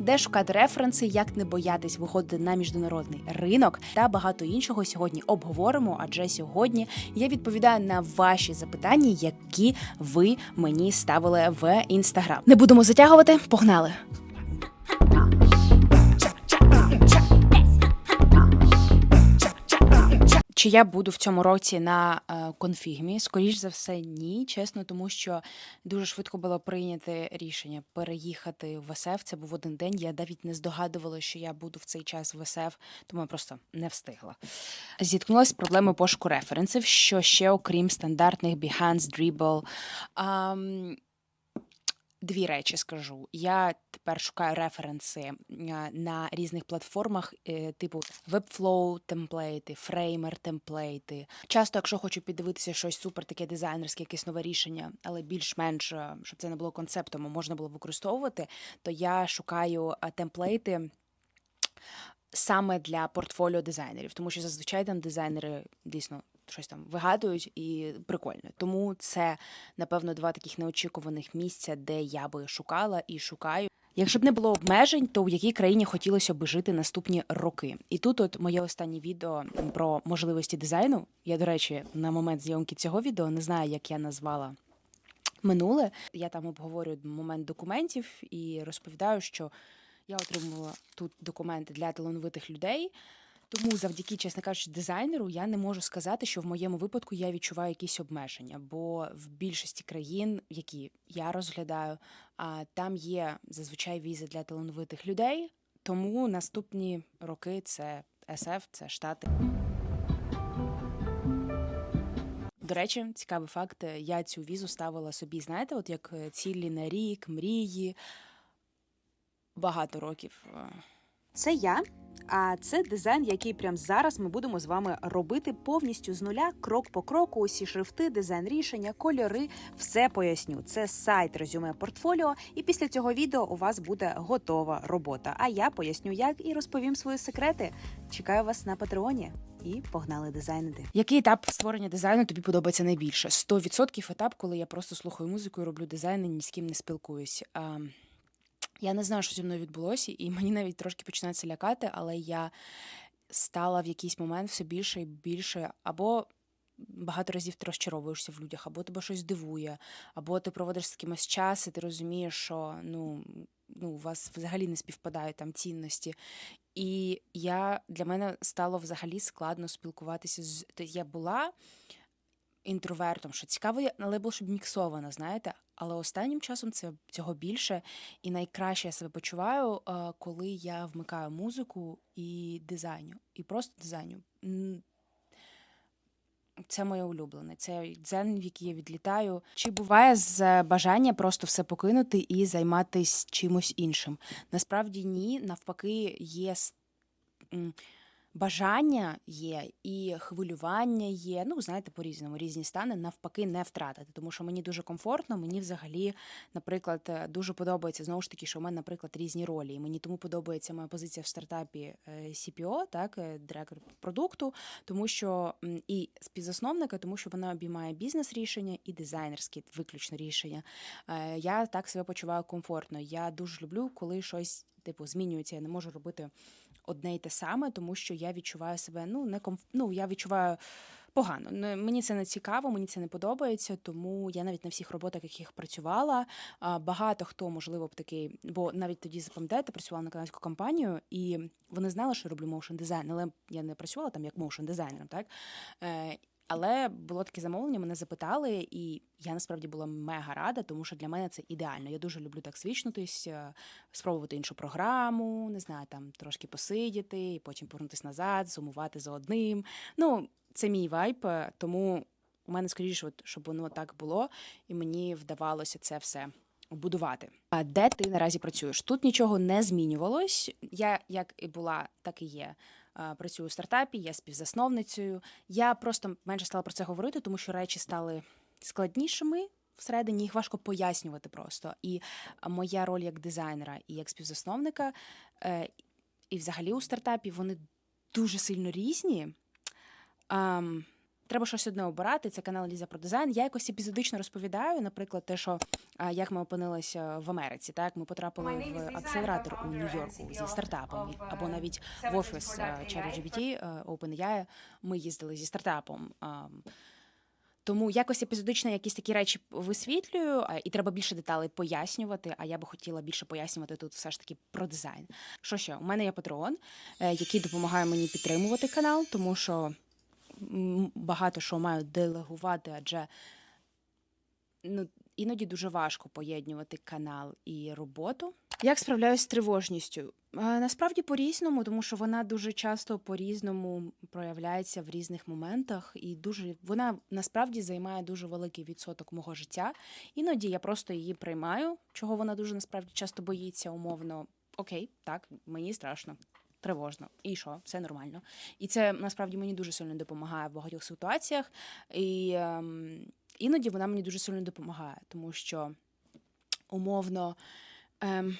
де шукати референси, як не боятись виходити на міжнародний ринок та багато іншого сьогодні обговоримо. Адже сьогодні я відповідаю на ваші запитання, які ви мені ставили в інстаграм. Не будемо затягувати, погнали! Чи я буду в цьому році на е, конфігмі? Скоріш за все, ні, чесно, тому що дуже швидко було прийнято рішення переїхати в СФ. Це був один день. Я навіть не здогадувала, що я буду в цей час в СФ, тому я просто не встигла. Зіткнулася з проблемою пошуку референсів, що ще окрім стандартних Behance, Dribble. Дві речі скажу. Я тепер шукаю референси на різних платформах, е, типу Webflow темплейти, Framer темплейти. Часто, якщо хочу піддивитися щось супер таке дизайнерське, якесь нове рішення, але більш-менш, е, щоб це не було концептом, а можна було використовувати, то я шукаю е, темплейти. Саме для портфоліо дизайнерів, тому що зазвичай там дизайнери дійсно щось там вигадують і прикольно. Тому це, напевно, два таких неочікуваних місця, де я би шукала і шукаю. Якщо б не було обмежень, то в якій країні хотілося б жити наступні роки? І тут, от моє останнє відео про можливості дизайну. Я, до речі, на момент зйомки цього відео не знаю, як я назвала минуле. Я там обговорюю момент документів і розповідаю, що я отримувала тут документи для талановитих людей. Тому, завдяки, чесно кажучи, дизайнеру, я не можу сказати, що в моєму випадку я відчуваю якісь обмеження, бо в більшості країн, які я розглядаю, там є зазвичай візи для талановитих людей. Тому наступні роки це СФ, це Штати. До речі, цікавий факт. Я цю візу ставила собі, знаєте, от як е, цілі на рік, мрії. Багато років. Це я. А це дизайн, який прямо зараз ми будемо з вами робити повністю з нуля, крок по кроку. Усі шрифти, дизайн рішення, кольори. Все поясню. Це сайт резюме портфоліо. І після цього відео у вас буде готова робота. А я поясню, як і розповім свої секрети. Чекаю вас на Патреоні. І погнали дизайнити. Який етап створення дизайну тобі подобається найбільше? 100% етап, коли я просто слухаю музику і роблю дизайн і ні з ким не спілкуюсь. А, я не знаю, що зі мною відбулося, і мені навіть трошки починається лякати, але я стала в якийсь момент все більше і більше або. Багато разів ти розчаровуєшся в людях, або тебе щось дивує, або ти проводиш з кимось час, і ти розумієш, що ну, ну, у вас взагалі не співпадають там цінності. І я для мене стало взагалі складно спілкуватися з то я була інтровертом, що цікаво, але було щоб міксовано, знаєте. Але останнім часом це цього більше, і найкраще я себе почуваю, е, коли я вмикаю музику і дизайню, і просто дизайню. Це моє улюблене. Це дзен, в який я відлітаю. Чи буває з бажання просто все покинути і займатися чимось іншим? Насправді ні. Навпаки, є бажання є і хвилювання є. Ну, знаєте, по-різному, різні стани, навпаки, не втратити. Тому що мені дуже комфортно, мені взагалі, наприклад, е, дуже подобається знову ж таки, що у мене, наприклад, різні ролі. І мені тому подобається моя позиція в стартапі е, CPO, так, е, директор продукту, тому що і співзасновника, тому що вона обіймає бізнес-рішення і дизайнерські виключно рішення. Я так себе почуваю комфортно. Я дуже люблю, коли щось типу змінюється. Я не можу робити одне й те саме, тому що я відчуваю себе ну не комф... ну, я відчуваю. Погано, мені це не цікаво, мені це не подобається, тому я навіть на всіх роботах, яких працювала, багато хто, можливо, б такий, бо навіть тоді запам'ятаєте, працювала на канадську компанію, і вони знали, що я роблю моушн дизайн, але я не працювала там як моушн дизайнером, так Е, але було таке замовлення, мене запитали, і я насправді була мега рада, тому що для мене це ідеально. Я дуже люблю так свічнутись, е, спробувати іншу програму, не знаю, там трошки посидіти, і потім повернутися назад, сумувати за одним. Ну, це мій вайб, е, тому у мене скоріше, от, щоб воно так було, і мені вдавалося це все. Будувати. А де ти наразі працюєш? Тут нічого не змінювалось. Я як і була, так і є. Працюю у стартапі, я співзасновницею. Я просто менше стала про це говорити, тому що речі стали складнішими всередині, їх важко пояснювати просто. І моя роль як дизайнера і як співзасновника, е, і взагалі у стартапі вони дуже сильно різні. Треба щось одне обирати. Це канал Ліза про дизайн. Я якось епізодично розповідаю, наприклад, те, що як ми опинилися в Америці, так ми потрапили в акселератор у Нью-Йорку зі стартапом, або навіть в офіс ChatGPT, е, OpenAI, ми їздили зі стартапом. Тому якось епізодично якісь такі речі висвітлюю, і треба більше деталей пояснювати. А я би хотіла більше пояснювати тут все ж таки про дизайн. Що ще? У мене є патреон, е, який допомагає мені підтримувати канал, тому що багато що маю делегувати, адже ну, іноді дуже важко поєднувати канал і роботу. Як справляюсь з тривожністю? Е, Насправді по-різному, тому що вона дуже часто по-різному проявляється в різних моментах, і дуже вона насправді займає дуже великий відсоток мого життя. Іноді я просто її приймаю, чого вона дуже насправді часто боїться, умовно. Окей, так, мені страшно. Тривожно, і що, це нормально. І це насправді мені дуже сильно допомагає в багатьох ситуаціях. І ем, іноді вона мені дуже сильно допомагає, тому що умовно ем,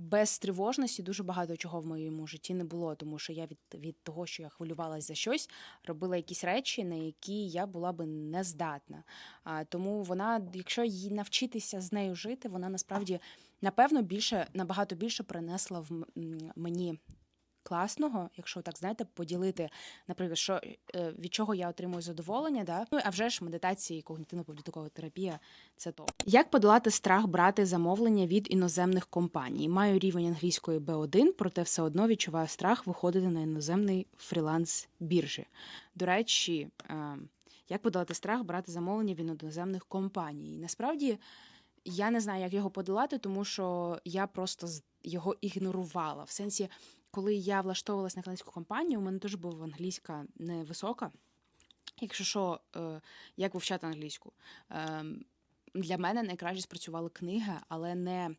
без тривожності дуже багато чого в моєму житті не було, тому що я від, від того, що я хвилювалася за щось, робила якісь речі, на які я була би не здатна. А, тому вона, якщо їй навчитися з нею жити, вона насправді напевно більше набагато більше принесла в мені класного, якщо так знаєте, поділити, наприклад, що е, від чого я отримую задоволення, да? ну а вже ж медитації, когнітивно-поведінкова терапія це топ. Як подолати страх брати замовлення від іноземних компаній? Маю рівень англійської B1, проте все одно відчуваю страх виходити на іноземний фріланс біржі. До речі, е, як подолати страх брати замовлення від іноземних компаній? Насправді. Я не знаю, як його подолати, тому що я просто його ігнорувала. В сенсі, коли я влаштовувалась на канадську компанію, у мене теж була англійська невисока. Якщо що, е, як вивчати англійську? Ем, Для мене найкраще спрацювала книга, але не.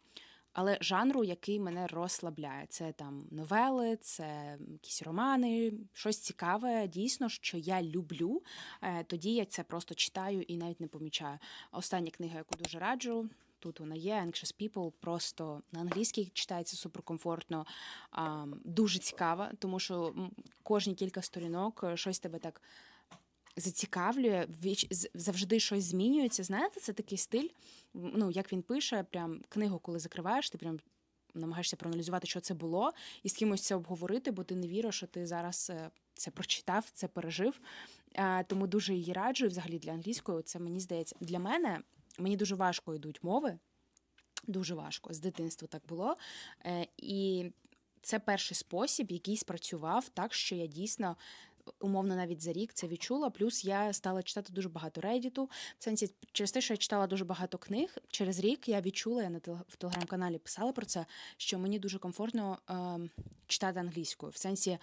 Але жанру, який мене розслабляє, це там новели, це якісь романи, щось цікаве, дійсно, що я люблю. Е, Тоді я це просто читаю і навіть не помічаю. Остання книга, яку дуже раджу, тут вона є Anxious People, просто на англійській читається суперкомфортно, дуже цікава, тому що кожні кілька сторінок е, щось тебе так зацікавлює, завжди щось змінюється. Знаєте, це такий стиль. Ну, як він пише, прям книгу, коли закриваєш, ти прям. Намагаєшся проаналізувати, що це було, і з кимось це обговорити, бо ти не віриш, що ти зараз е, це прочитав, це пережив. Тому дуже її раджу. І взагалі для англійської це мені здається для мене мені дуже важко йдуть мови. Дуже важко. З дитинства так було. Е, І це перший спосіб, який спрацював так, що я дійсно. Умовно, навіть за рік це відчула. Плюс я стала читати дуже багато редіту. В сенсі, через те, що я читала дуже багато книг, через рік я відчула, я на в телеграм-каналі писала про це, що мені дуже комфортно е, читати англійською. В сенсі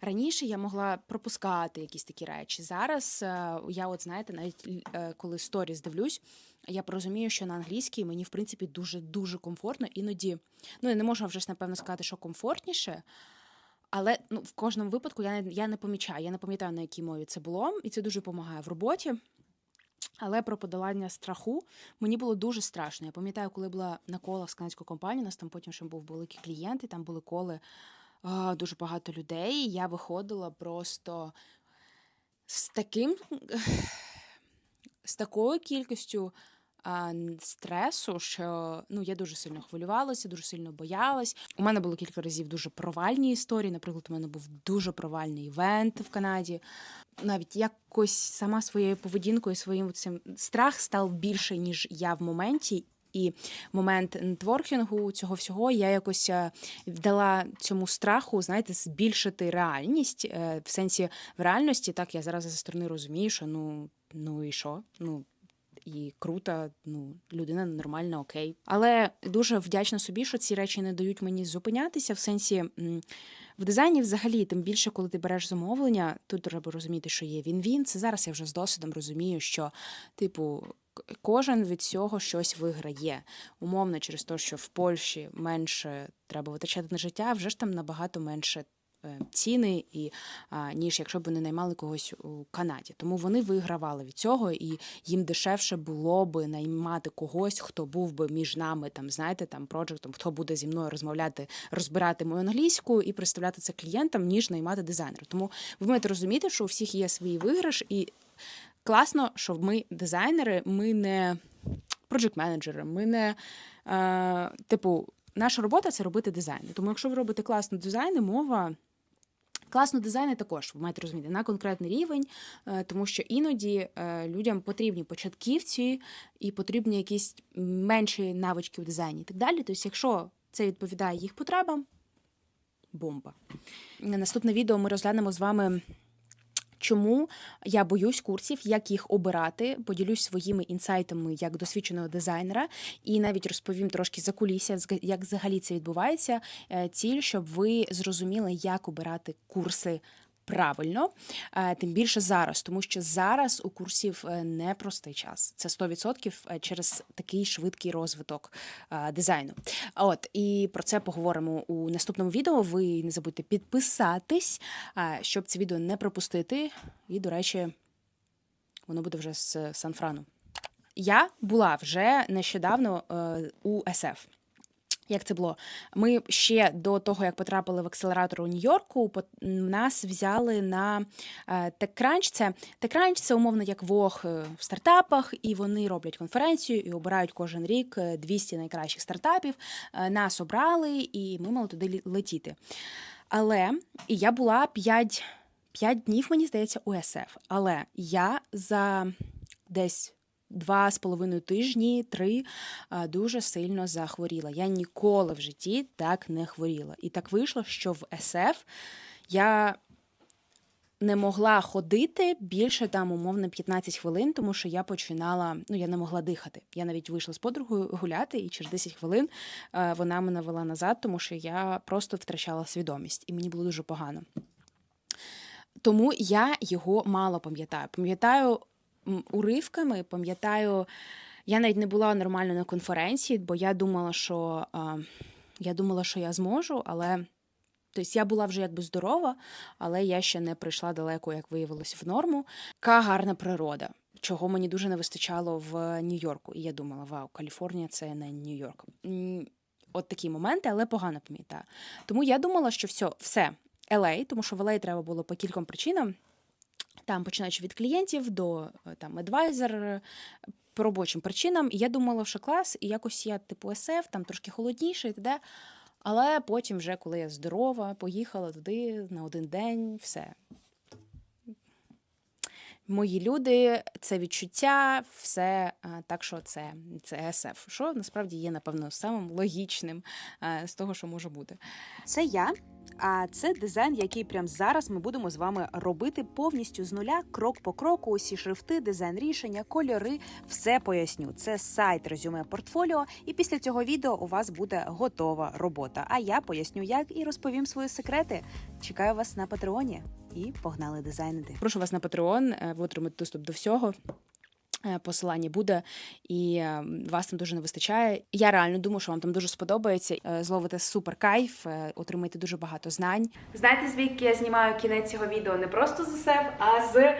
раніше я могла пропускати якісь такі речі. Зараз е, я, от знаєте, навіть е, коли сторіс дивлюсь, я розумію, що на англійській мені в принципі дуже дуже комфортно. Іноді, ну я не можу вже напевно сказати, що комфортніше. Але ну, в кожному випадку я не, я не помічаю, я не пам'ятаю, на якій мові це було, і це дуже допомагає в роботі. Але про подолання страху мені було дуже страшно. Я пам'ятаю, коли була на колах з канадською компанією, у нас там потім ще був великий клієнт, і там були коли а, дуже багато людей. і Я виходила просто з таким з такою кількістю стресу, що ну я дуже сильно хвилювалася, дуже сильно боялась. У мене було кілька разів дуже провальні історії. Наприклад, у мене був дуже провальний івент в Канаді. Навіть якось сама своєю поведінкою, своїм цим страх став більше, ніж я в моменті. І момент нетворкінгу цього всього я якось е, дала цьому страху, знаєте, збільшити реальність. Е, В сенсі в реальності, так я зараз зі сторони розумію, що ну, ну і що? Ну і круто, ну людина нормальна, окей. Але дуже вдячна собі, що ці речі не дають мені зупинятися. В сенсі в дизайні, взагалі, тим більше, коли ти береш замовлення, тут треба розуміти, що є він-він. Це зараз я вже з досвідом розумію, що, типу. Кожен від цього щось виграє. Умовно, через те, що в Польщі менше треба витрачати на життя, вже ж там набагато менше ціни, і ніж якщо б вони наймали когось у Канаді. Тому вони вигравали від цього, і їм дешевше було би наймати когось, хто був би між нами, там знаєте, там проджектом, хто буде зі мною розмовляти, розбирати мою англійську і представляти це клієнтам, ніж наймати дизайнера. Тому ви маєте розуміти, що у всіх є свій виграш, і класно, що ми дизайнери, ми не проджект-менеджери, ми не е, типу, наша робота це робити дизайни. Тому, якщо ви робите класно дизайни, мова. Класно дизайни також ви маєте розуміти на конкретний рівень, е, тому що іноді е, людям потрібні початківці і потрібні якісь менші навички в дизайні і так далі. Тобто, якщо це відповідає їх потребам, бомба. Наступне відео ми розглянемо з вами. Чому я боюсь курсів, як їх обирати, поділюсь своїми інсайтами як досвідченого дизайнера, і навіть розповім трошки за кулісся, як взагалі це відбувається. Е, Ціль, щоб ви зрозуміли, як обирати курси. Правильно, Е, тим більше зараз, тому що зараз у курсів е, непростий час. Це 100% е, через такий швидкий розвиток дизайну. От і про це поговоримо у наступному відео. Ви не забудьте підписатись, щоб це відео не пропустити. І, до речі, воно буде вже з Сан-Франу. Я була вже нещодавно у СФ. Як це було? Ми ще до того, як потрапили в акселератор у Нью-Йорку, нас взяли на е, TechCrunch. Це TechCrunch – це умовно як Вог е, в стартапах, і вони роблять конференцію і обирають кожен рік е, 200 найкращих стартапів. Е, Нас обрали, і ми мали туди летіти. Але і я була 5, 5 днів, мені здається, у СФ. Але я за десь два з половиною тижні, три дуже сильно захворіла. Я ніколи в житті так не хворіла. І так вийшло, що в СФ я не могла ходити більше там, умовно, 15 хвилин, тому що я починала, ну я не могла дихати. Я навіть вийшла з подругою гуляти, і через 10 хвилин вона мене вела назад, тому що я просто втрачала свідомість, і мені було дуже погано. Тому я його мало пам'ятаю. Пам'ятаю уривками, пам'ятаю, я навіть не була нормально на конференції, бо я думала, що я думала, що я зможу, але тобто я була вже якби здорова, але я ще не прийшла далеко, як виявилось, в норму. Яка гарна природа, чого мені дуже не вистачало в Нью-Йорку. І я думала, вау, Каліфорнія це не Нью-Йорк. От такі моменти, але погано пам'ятаю. Тому я думала, що все, все, LA, тому що в LA треба було по кільком причинам. Там починаючи від клієнтів до е, там адвайзер по робочим причинам. Я думала, що клас, і якось я, типу, СФ, там трошки холодніше і т.д. Але потім, вже коли я здорова, поїхала туди на один день, все. Мої люди, це відчуття, все так, що це, це СФ, що насправді є, напевно, самим логічним з того, що може бути. Це я. А це дизайн, який прямо зараз ми будемо з вами робити повністю з нуля, крок по кроку. Усі шрифти, дизайн рішення, кольори. Все поясню. Це сайт резюме портфоліо. І після цього відео у вас буде готова робота. А я поясню, як і розповім свої секрети. Чекаю вас на Патреоні. І погнали дизайнити. Прошу вас на Patreon, ви отримаєте доступ до всього. Е, Посилання буде, і вас там дуже не вистачає. Я реально думаю, що вам там дуже сподобається. Е, Зловите супер кайф, е, отримаєте дуже багато знань. Знаєте, звідки я знімаю кінець цього відео не просто з себе, а з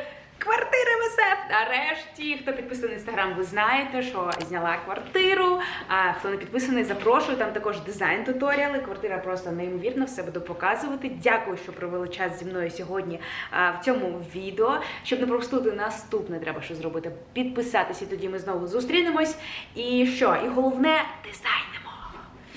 квартири в СЕФ. Нарешті, хто підписаний інстаграм, ви знаєте, що зняла квартиру. А хто не підписаний, запрошую. Там також дизайн туторіали. Квартира просто неймовірна, все буду показувати. Дякую, що провели час зі мною сьогодні в цьому відео. Щоб не пропустити наступне, треба що зробити. Підписатися, тоді ми знову зустрінемось. І що? І головне дизайн.